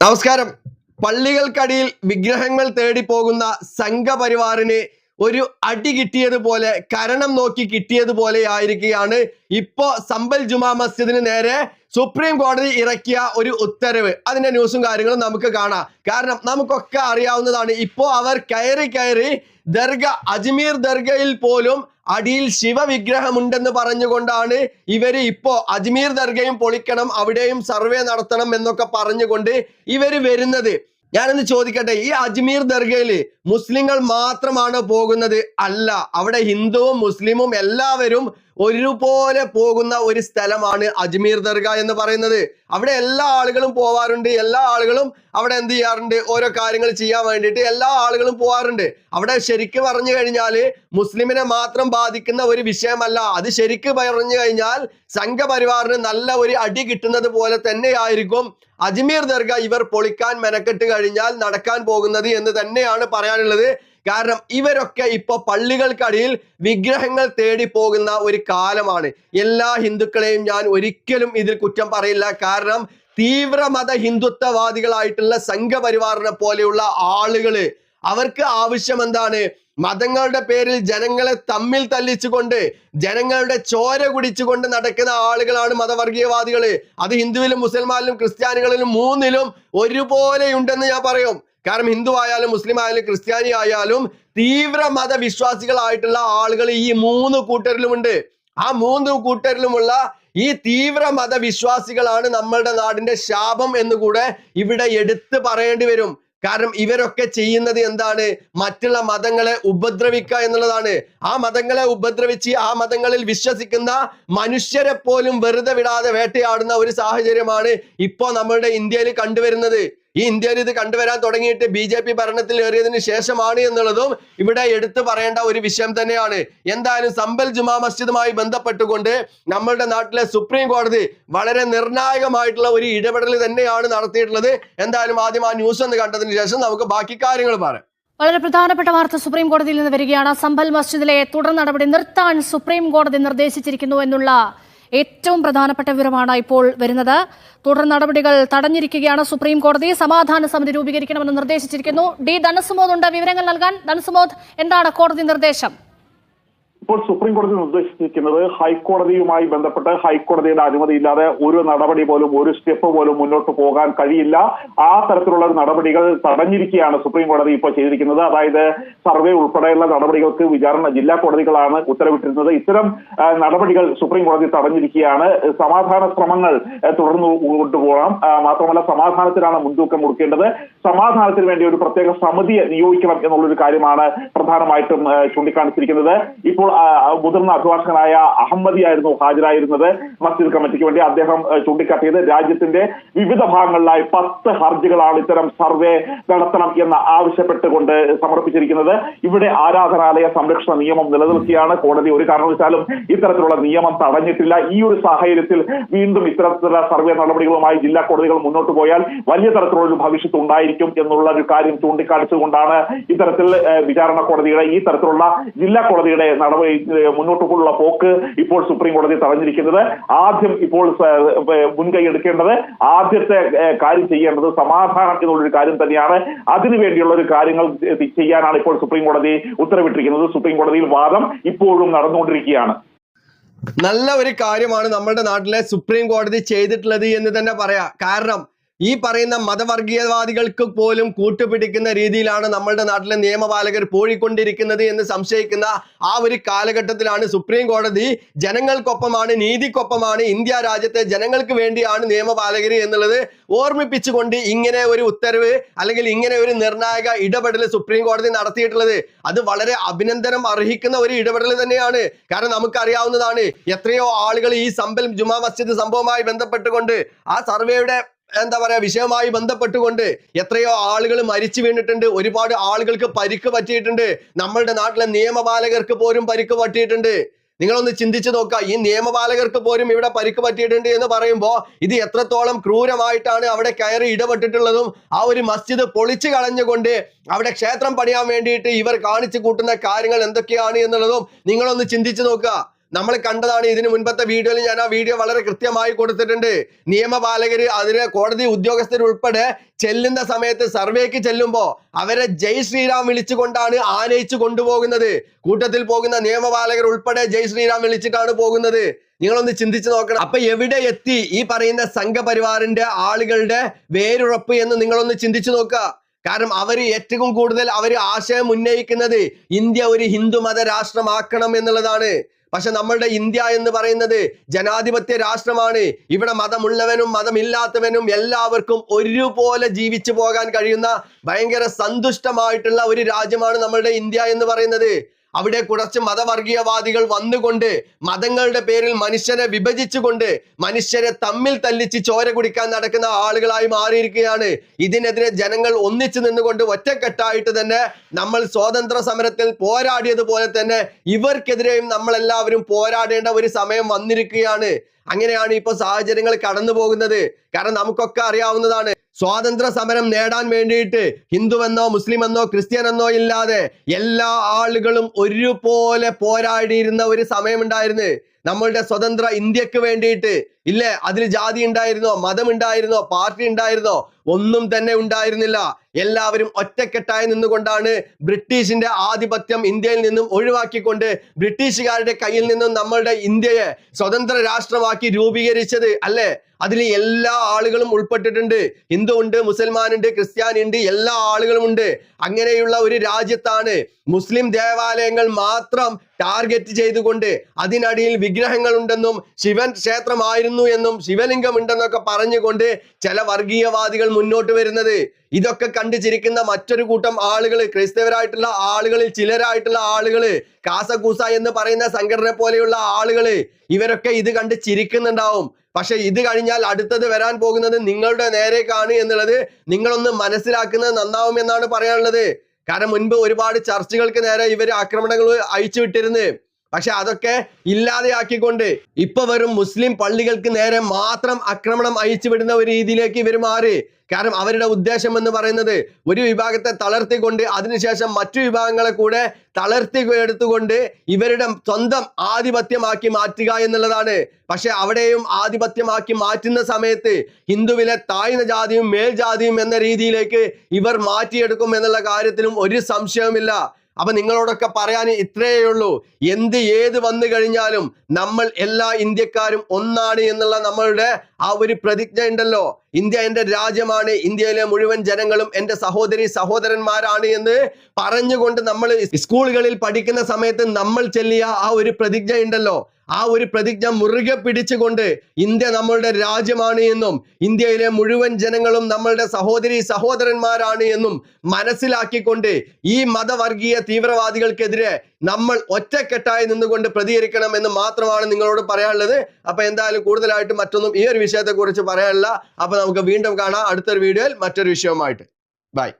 നമസ്കാരം. പള്ളികൾക്കടിയിൽ വിഗ്രഹങ്ങൾ തേടി പോകുന്ന സംഘപരിവാറിന് ഒരു അടി കിട്ടിയതുപോലെ കരണം നോക്കി കിട്ടിയതുപോലെ ആയിരിക്കുകയാണ് ഇപ്പോ സമ്പൽ ജുമാ മസ്ജിദിന് നേരെ സുപ്രീം കോടതി ഇറക്കിയ ഒരു ഉത്തരവ്. അതിന്റെ ന്യൂസും കാര്യങ്ങളും നമുക്ക് കാണാം. കാരണം നമുക്കൊക്കെ അറിയാവുന്നതാണ് ഇപ്പോ അവർ കയറി കയറി ദർഗ അജ്മീർ ദർഗയിൽ പോലും അടിയിൽ ശിവവിഗ്രഹമുണ്ടെന്ന് പറഞ്ഞുകൊണ്ടാണ് ഇവർ ഇപ്പോ അജ്മീർ ദർഗയും പൊളിക്കണം അവിടെയും സർവേ നടത്തണം എന്നൊക്കെ പറഞ്ഞുകൊണ്ട് ഇവർ വരുന്നത്. ഞാനൊന്ന് ചോദിക്കട്ടെ ഈ അജ്മീർ ദർഗയിൽ മുസ്ലിങ്ങൾ മാത്രമാണ് പോകുന്നത്? അല്ല അവിടെ ഹിന്ദുവും മുസ്ലിമും എല്ലാവരും ഒരുപോലെ പോകുന്ന ഒരു സ്ഥലമാണ് അജ്മീർ ദർഗ എന്ന് പറയുന്നത്. അവിടെ എല്ലാ ആളുകളും പോവാറുണ്ട്. എല്ലാ ആളുകളും അവിടെ എന്ത് ചെയ്യാറുണ്ട്? ഓരോ കാര്യങ്ങൾ ചെയ്യാൻ വേണ്ടിയിട്ട് എല്ലാ ആളുകളും പോവാറുണ്ട്. അവിടെ ശരിക്ക് പറഞ്ഞു കഴിഞ്ഞാൽ മുസ്ലിമിനെ മാത്രം ബാധിക്കുന്ന ഒരു വിഷയമല്ല. അത് ശരിക്ക് പറഞ്ഞു കഴിഞ്ഞാൽ സംഘപരിവാറിന് നല്ല ഒരു അടി കിട്ടുന്നത് പോലെ തന്നെയായിരിക്കും അജ്മീർ ദർഗ ഇവർ പൊളിക്കാൻ മെനക്കെട്ട് കഴിഞ്ഞാൽ നടക്കാൻ പോകുന്നത് എന്ന് തന്നെയാണ് പറയാനുള്ളത്. കാരണം ഇവരൊക്കെ ഇപ്പൊ പള്ളികൾക്കടിയിൽ വിഗ്രഹങ്ങൾ തേടി പോകുന്ന ഒരു കാലമാണ്. എല്ലാ ഹിന്ദുക്കളെയും ഞാൻ ഒരിക്കലും ഇതിൽ കുറ്റം പറയില്ല. കാരണം തീവ്രമത ഹിന്ദുത്വവാദികളായിട്ടുള്ള സംഘപരിവാറിനെ പോലെയുള്ള ആളുകൾ അവർക്ക് ആവശ്യം എന്താണ്? മതങ്ങളുടെ പേരിൽ ജനങ്ങളെ തമ്മിൽ തല്ലിച്ചുകൊണ്ട് ജനങ്ങളുടെ ചോര കുടിച്ചുകൊണ്ട് നടക്കുന്ന ആളുകളാണ് മതവർഗീയവാദികൾ. അത് ഹിന്ദുവിലും മുസൽമാനിലും ക്രിസ്ത്യാനികളിലും മൂന്നിലും ഒരുപോലെ ഉണ്ടെന്ന് ഞാൻ പറയും. കാരണം ഹിന്ദു ആയാലും മുസ്ലിം ആയാലും ക്രിസ്ത്യാനി ആയാലും തീവ്ര മതവിശ്വാസികളായിട്ടുള്ള ആളുകൾ ഈ മൂന്ന് കൂട്ടരിലുമുണ്ട്. ആ മൂന്ന് കൂട്ടരിലുമുള്ള ഈ തീവ്ര മതവിശ്വാസികളാണ് നമ്മളുടെ നാടിന്റെ ശാപം എന്ന് കൂടെ ഇവിടെ എടുത്തു പറയേണ്ടി വരും. കാരണം ഇവരൊക്കെ ചെയ്യുന്നത് എന്താണ്? മറ്റുള്ള മതങ്ങളെ ഉപദ്രവിക്കുക എന്നുള്ളതാണ്. ആ മതങ്ങളെ ഉപദ്രവിച്ച് ആ മതങ്ങളിൽ വിശ്വസിക്കുന്ന മനുഷ്യരെ പോലും വെറുതെ വിടാതെ വേട്ടയാടുന്ന ഒരു സാഹചര്യമാണ് ഇപ്പോൾ നമ്മളുടെ ഇന്ത്യയിൽ കണ്ടുവരുന്നത്. ഈ ഇന്ത്യയിൽ ഇത് കണ്ടുവരാൻ തുടങ്ങിയിട്ട് ബി ജെ പി ഭരണത്തിൽ ഏറിയതിനു ശേഷമാണ് എന്നുള്ളതും ഇവിടെ എടുത്തു പറയേണ്ട ഒരു വിഷയം തന്നെയാണ്. എന്തായാലും സമ്പൽ ജുമാ മസ്ജിദുമായി ബന്ധപ്പെട്ടുകൊണ്ട് നമ്മളുടെ നാട്ടിലെ സുപ്രീം കോടതി വളരെ നിർണായകമായിട്ടുള്ള ഒരു ഇടപെടൽ തന്നെയാണ് നടത്തിയിട്ടുള്ളത്. എന്തായാലും ആദ്യം ആ ന്യൂസ് ഒന്ന് കണ്ടതിന് ശേഷം നമുക്ക് ബാക്കി കാര്യങ്ങൾ പറയാം. വളരെ പ്രധാനപ്പെട്ട വാർത്ത സുപ്രീം കോടതിയിൽ നിന്ന് വരികയാണ്. സമ്പൽ മസ്ജിദിലെ തുടർ നടപടി നിർത്താൻ സുപ്രീം കോടതി നിർദ്ദേശിച്ചിരിക്കുന്നു എന്നുള്ള ഏറ്റവും പ്രധാനപ്പെട്ട വിവരമാണ് ഇപ്പോൾ വരുന്നത്. തുടർ നടപടികൾ തടഞ്ഞിരിക്കുകയാണ് സുപ്രീം കോടതി സമാധാന സമിതി രൂപീകരിക്കണമെന്ന് നിർദ്ദേശിച്ചിരിക്കുന്നു. ഡി. ധനസുമോദ് ഉണ്ട്. വിവരങ്ങൾ നൽകാൻ ധനസുമോദ്. എന്താണ് കോടതി നിർദ്ദേശം? ഇപ്പോൾ സുപ്രീം കോടതി നിർദ്ദേശിച്ചിരിക്കുന്നത് ഹൈക്കോടതിയുമായി ബന്ധപ്പെട്ട് ഹൈക്കോടതിയുടെ അനുമതിയില്ലാതെ ഒരു നടപടി പോലും ഒരു സ്റ്റെപ്പ് പോലും മുന്നോട്ട് പോകാൻ കഴിയില്ല. ആ തരത്തിലുള്ള നടപടികൾ തടഞ്ഞിരിക്കുകയാണ് സുപ്രീം കോടതി ഇപ്പോൾ ചെയ്തിരിക്കുന്നത്. അതായത് സർവേ ഉൾപ്പെടെയുള്ള നടപടികൾക്ക് വിചാരണ ജില്ലാ കോടതികളാണ് ഉത്തരവിട്ടിരുന്നത്. ഇത്തരം നടപടികൾ സുപ്രീം കോടതി തടഞ്ഞിരിക്കുകയാണ്. സമാധാന ശ്രമങ്ങൾ തുടർന്ന് കൊണ്ടുപോകണം ആ, മാത്രമല്ല സമാധാനത്തിനാണ് മുൻതൂക്കം കൊടുക്കേണ്ടത്. സമാധാനത്തിന് വേണ്ടി ഒരു പ്രത്യേക സമിതിയെ നിയോഗിക്കണം എന്നുള്ളൊരു കാര്യമാണ് പ്രധാനമായിട്ടും ചൂണ്ടിക്കാണിച്ചിരിക്കുന്നത്. ഇപ്പോൾ മുതിർന്ന അഭിഭാഷകനായ അഹമ്മദി ആയിരുന്നു ഹാജരായിരുന്നത്. മസ്ജിദ് കമ്മിറ്റിക്ക് വേണ്ടി അദ്ദേഹം ചൂണ്ടിക്കാട്ടിയത് രാജ്യത്തിന്റെ വിവിധ ഭാഗങ്ങളിലായി പത്ത് ഹർജികളാണ് ഇത്തരം സർവേ നടത്തണം എന്ന് ആവശ്യപ്പെട്ടുകൊണ്ട് സമർപ്പിച്ചിരിക്കുന്നത്. ഇവിടെ ആരാധനാലയ സംരക്ഷണ നിയമം നിലനിൽക്കുകയാണ് കോടതി. ഒരു കാരണവശാലും ഇത്തരത്തിലുള്ള നിയമം തടഞ്ഞിട്ടില്ല. ഈ ഒരു സാഹചര്യത്തിൽ വീണ്ടും ഇത്തരത്തിലുള്ള സർവേ നടപടികളുമായി ജില്ലാ കോടതികൾ മുന്നോട്ട് പോയാൽ വലിയ തരത്തിലുള്ള ഒരു ഭവിഷ്യത്ത് ഉണ്ടായിരിക്കും എന്നുള്ള ഒരു കാര്യം ചൂണ്ടിക്കാണിച്ചുകൊണ്ടാണ് ഇത്തരത്തിൽ വിചാരണ കോടതിയുടെ ഈ തരത്തിലുള്ള ജില്ലാ കോടതിയുടെ നടപടി മുന്നോട്ടുള്ള പോക്ക് ഇപ്പോൾ സുപ്രീം കോടതി തടഞ്ഞിരിക്കുന്നത്. ആദ്യം ഇപ്പോൾ മുൻകൈ എടുക്കേണ്ടത് ആദ്യത്തെ കാര്യം ചെയ്യേണ്ടത് സമാധാനം എന്നുള്ളൊരു കാര്യം തന്നെയാണ്. അതിനുവേണ്ടിയുള്ള ഒരു കാര്യങ്ങൾ ചെയ്യാനാണ് ഇപ്പോൾ സുപ്രീം കോടതി ഉത്തരവിട്ടിരിക്കുന്നത്. സുപ്രീം കോടതിയിൽ വാദം ഇപ്പോഴും നടന്നുകൊണ്ടിരിക്കുകയാണ്. നല്ല ഒരു കാര്യമാണ് നമ്മുടെ നാട്ടിലെ സുപ്രീം കോടതി ചെയ്തിട്ടുള്ളത് എന്ന് തന്നെ പറയാം. കാരണം ഈ പറയുന്ന മതവർഗീയവാദികൾക്ക് പോലും കൂട്ടുപിടിക്കുന്ന രീതിയിലാണ് നമ്മളുടെ നാട്ടിലെ നിയമപാലകർ പോയിക്കൊണ്ടിരിക്കുന്നത് എന്ന് സംശയിക്കുന്ന ആ ഒരു കാലഘട്ടത്തിലാണ് സുപ്രീം കോടതി ജനങ്ങൾക്കൊപ്പമാണ് നീതിക്കൊപ്പമാണ് ഇന്ത്യ രാജ്യത്തെ ജനങ്ങൾക്ക് വേണ്ടിയാണ് നിയമപാലകർ എന്നുള്ളത് ഓർമ്മിപ്പിച്ചുകൊണ്ട് ഇങ്ങനെ ഒരു ഉത്തരവ് അല്ലെങ്കിൽ ഇങ്ങനെ ഒരു നിർണായക ഇടപെടൽ സുപ്രീം കോടതി നടത്തിയിട്ടുള്ളത്. അത് വളരെ അഭിനന്ദനം അർഹിക്കുന്ന ഒരു ഇടപെടൽ തന്നെയാണ്. കാരണം നമുക്കറിയാവുന്നതാണ് എത്രയോ ആളുകൾ ഈ സമ്പൽ ജുമാ മസ്ജിദ് സംഭവവുമായി ബന്ധപ്പെട്ടുകൊണ്ട് ആ സർവേയുടെ എന്താ പറയാ വിഷയവുമായി ബന്ധപ്പെട്ടുകൊണ്ട് എത്രയോ ആളുകൾ മരിച്ചു വീണിട്ടുണ്ട്. ഒരുപാട് ആളുകൾക്ക് പരിക്ക് പറ്റിയിട്ടുണ്ട്. നമ്മളുടെ നാട്ടിലെ നിയമപാലകർക്ക് പോലും പരിക്ക് പറ്റിയിട്ടുണ്ട്. നിങ്ങളൊന്ന് ചിന്തിച്ചു നോക്കുക. ഈ നിയമപാലകർക്ക് പോലും ഇവിടെ പരിക്ക് പറ്റിയിട്ടുണ്ട് എന്ന് പറയുമ്പോൾ ഇത് എത്രത്തോളം ക്രൂരമായിട്ടാണ് അവിടെ കയറി ഇടപെട്ടിട്ടുള്ളതും ആ ഒരു മസ്ജിദ് പൊളിച്ചു കളഞ്ഞുകൊണ്ട് അവിടെ ക്ഷേത്രം പണിയാൻ വേണ്ടിയിട്ട് ഇവർ കാണിച്ചു കൂട്ടുന്ന കാര്യങ്ങൾ എന്തൊക്കെയാണ് എന്നുള്ളതും നിങ്ങളൊന്ന് ചിന്തിച്ചു നോക്കുക. നമ്മൾ കണ്ടതാണ് ഇതിന് മുൻപത്തെ വീഡിയോയിൽ ഞാൻ ആ വീഡിയോ വളരെ കൃത്യമായി കൊടുത്തിട്ടുണ്ട്. നിയമപാലകര് അതിന് കോടതി ഉദ്യോഗസ്ഥരുൾപ്പെടെ ചെല്ലുന്ന സമയത്ത് സർവേക്ക് ചെല്ലുമ്പോൾ അവരെ ജയ് ശ്രീറാം വിളിച്ചുകൊണ്ടാണ് ആനയിച്ചു കൊണ്ടുപോകുന്നത്. കൂട്ടത്തിൽ പോകുന്ന നിയമപാലകർ ഉൾപ്പെടെ ജയ് ശ്രീറാം വിളിച്ചിട്ടാണ് പോകുന്നത്. നിങ്ങളൊന്ന് ചിന്തിച്ചു നോക്കണം. അപ്പൊ എവിടെ എത്തി ഈ പറയുന്ന സംഘപരിവാറിന്റെ ആളുകളുടെ വേരുറപ്പ് എന്ന് നിങ്ങളൊന്ന് ചിന്തിച്ചു നോക്കുക. കാരണം അവർ ഏറ്റവും കൂടുതൽ അവർ ആശയം ഉന്നയിക്കുന്നത് ഇന്ത്യ ഒരു ഹിന്ദു ഹിന്ദുമത രാഷ്ട്രമാക്കണം എന്നുള്ളതാണ്. പക്ഷെ നമ്മളുടെ ഇന്ത്യ എന്ന് പറയുന്നത് ജനാധിപത്യ രാഷ്ട്രമാണ്. ഇവിടെ മതമുള്ളവനും മതമില്ലാത്തവനും എല്ലാവർക്കും ഒരുപോലെ ജീവിച്ചു പോകാൻ കഴിയുന്ന ഭയങ്കര സന്തുഷ്ടമായിട്ടുള്ള ഒരു രാജ്യമാണ് നമ്മളുടെ ഇന്ത്യ എന്ന് പറയുന്നത്. അവിടെ കുറച്ച് മതവർഗീയവാദികൾ വന്നുകൊണ്ട് മതങ്ങളുടെ പേരിൽ മനുഷ്യരെ വിഭജിച്ചുകൊണ്ട് മനുഷ്യരെ തമ്മിൽ തല്ലിച്ച് ചോര കുടിക്കാൻ നടക്കുന്ന ആളുകളായി മാറിയിരിക്കുകയാണ്. ഇതിനെതിരെ ജനങ്ങൾ ഒന്നിച്ചു നിന്നുകൊണ്ട് ഒറ്റക്കെട്ടായിട്ട് തന്നെ നമ്മൾ സ്വാതന്ത്ര്യ സമരത്തിൽ പോരാടിയതുപോലെ തന്നെ ഇവർക്കെതിരെയും നമ്മൾ എല്ലാവരും പോരാടേണ്ട ഒരു സമയം വന്നിരിക്കുകയാണ്. അങ്ങനെയാണ് ഇപ്പൊ സാഹചര്യങ്ങൾ കടന്നു പോകുന്നത് കാരണം നമുക്കൊക്കെ അറിയാവുന്നതാണ് സ്വാതന്ത്ര്യ സമരം നേടാൻ വേണ്ടിയിട്ട് ഹിന്ദുവെന്നോ മുസ്ലിം എന്നോ ക്രിസ്ത്യൻ എന്നോ ഇല്ലാതെ എല്ലാ ആളുകളും ഒരുപോലെ പോരാടിയിരുന്ന ഒരു സമയമുണ്ടായിരുന്നു. നമ്മളുടെ സ്വതന്ത്ര ഇന്ത്യയ്ക്ക് വേണ്ടിയിട്ട് ഇല്ലേ അതിൽ ജാതി ഉണ്ടായിരുന്നോ? മതം ഉണ്ടായിരുന്നോ പാർട്ടി ഉണ്ടായിരുന്നോ? ഒന്നും തന്നെ ഉണ്ടായിരുന്നില്ല. എല്ലാവരും ഒറ്റക്കെട്ടായി നിന്നുകൊണ്ടാണ് ബ്രിട്ടീഷിന്റെ ആധിപത്യം ഇന്ത്യയിൽ നിന്നും ഒഴിവാക്കിക്കൊണ്ട് ബ്രിട്ടീഷുകാരുടെ കയ്യിൽ നിന്നും നമ്മളുടെ ഇന്ത്യയെ സ്വതന്ത്ര രാഷ്ട്രമാക്കി രൂപീകരിച്ചത് അല്ലേ? അതിൽ എല്ലാ ആളുകളും ഉൾപ്പെട്ടിട്ടുണ്ട്. ഹിന്ദു ഉണ്ട് മുസൽമാൻ ഉണ്ട് ക്രിസ്ത്യാനി ഉണ്ട് എല്ലാ ആളുകളും ഉണ്ട്. അങ്ങനെയുള്ള ഒരു രാജ്യത്താണ് മുസ്ലിം ദേവാലയങ്ങൾ മാത്രം ടാർഗറ്റ് ചെയ്തുകൊണ്ട് അതിനടിയിൽ വിഗ്രഹങ്ങൾ ഉണ്ടെന്നും ശിവൻ ക്ഷേത്രമായിരുന്നു എന്നും ശിവലിംഗം ഉണ്ടെന്നൊക്കെ പറഞ്ഞുകൊണ്ട് ചില വർഗീയവാദികൾ മുന്നോട്ട് വരുന്നത്. ഇതൊക്കെ കണ്ടു ചിരിക്കുന്ന മറ്റൊരു കൂട്ടം ആളുകൾ ക്രൈസ്തവരായിട്ടുള്ള ആളുകളിൽ ചിലരായിട്ടുള്ള ആളുകൾ കാസകൂസ എന്ന് പറയുന്ന സംഘടന പോലെയുള്ള ആളുകൾ ഇവരൊക്കെ ഇത് കണ്ട് ചിരിക്കുന്നുണ്ടാവും. പക്ഷെ ഇത് കഴിഞ്ഞാൽ അടുത്തത് വരാൻ പോകുന്നത് നിങ്ങളുടെ നേരേക്കാണ് എന്നുള്ളത് നിങ്ങളൊന്ന് മനസ്സിലാക്കുന്നത് നന്നാവും എന്നാണ് പറയാനുള്ളത്. കാരണം മുൻപ് ഒരുപാട് ചർച്ചകൾക്ക് നേരെ ഇവർ ആക്രമണങ്ങൾ അയച്ചു വിട്ടിരുന്നു പക്ഷെ അതൊക്കെ ഇല്ലാതെയാക്കിക്കൊണ്ട് ഇപ്പൊ വെറും മുസ്ലിം പള്ളികൾക്ക് നേരെ മാത്രം ആക്രമണം അയച്ചു വിടുന്ന ഒരു രീതിയിലേക്ക് ഇവർ മാറി. കാരണം അവരുടെ ഉദ്ദേശം എന്ന് പറയുന്നത് ഒരു വിഭാഗത്തെ തളർത്തിക്കൊണ്ട് അതിനുശേഷം മറ്റു വിഭാഗങ്ങളെ കൂടെ തളർത്തി എടുത്തുകൊണ്ട് ഇവരുടെ സ്വന്തം ആധിപത്യമാക്കി മാറ്റുക എന്നുള്ളതാണ്. പക്ഷെ അവിടെയും ആധിപത്യമാക്കി മാറ്റുന്ന സമയത്ത് ഹിന്ദുവിലെ താഴ്ന്ന ജാതിയും മേൽജാതിയും എന്ന രീതിയിലേക്ക് ഇവർ മാറ്റിയെടുക്കും എന്നുള്ള കാര്യത്തിലും ഒരു സംശയവുമില്ല. അപ്പൊ നിങ്ങളോടൊക്കെ പറയാൻ ഇത്രയേ ഉള്ളൂ എന്ത് ഏത് വന്നു കഴിഞ്ഞാലും നമ്മൾ എല്ലാ ഇന്ത്യക്കാരും ഒന്നാണ് എന്നുള്ള നമ്മളുടെ ആ ഒരു പ്രതിജ്ഞ ഉണ്ടല്ലോ. ഇന്ത്യ എന്റെ രാജ്യമാണ്. ഇന്ത്യയിലെ മുഴുവൻ ജനങ്ങളും എന്റെ സഹോദരി സഹോദരന്മാരാണ് എന്ന് പറഞ്ഞുകൊണ്ട് നമ്മൾ സ്കൂളുകളിൽ പഠിക്കുന്ന സമയത്ത് നമ്മൾ ചെല്ലിയ ആ ഒരു പ്രതിജ്ഞ ഉണ്ടല്ലോ. ആ ഒരു പ്രതിജ്ഞ മുറുകെ പിടിച്ചുകൊണ്ട് ഇന്ത്യ നമ്മളുടെ രാജ്യമാണ് എന്നും ഇന്ത്യയിലെ മുഴുവൻ ജനങ്ങളും നമ്മളുടെ സഹോദരി സഹോദരന്മാരാണ് എന്നും മനസ്സിലാക്കിക്കൊണ്ട് ഈ മതവർഗീയ തീവ്രവാദികൾക്കെതിരെ നമ്മൾ ഒറ്റക്കെട്ടായി നിന്നുകൊണ്ട് പ്രതികരിക്കണം എന്ന് മാത്രമാണ് നിങ്ങളോട് പറയാനുള്ളത്. അപ്പൊ എന്തായാലും കൂടുതലായിട്ട് മറ്റൊന്നും ഈ ഒരു വിഷയത്തെക്കുറിച്ച് പറയാനില്ല. അപ്പൊ നമുക്ക് വീണ്ടും കാണാം. അടുത്തൊരു വീഡിയോയിൽ മറ്റൊരു വിഷയവുമായിട്ട്. ബൈ.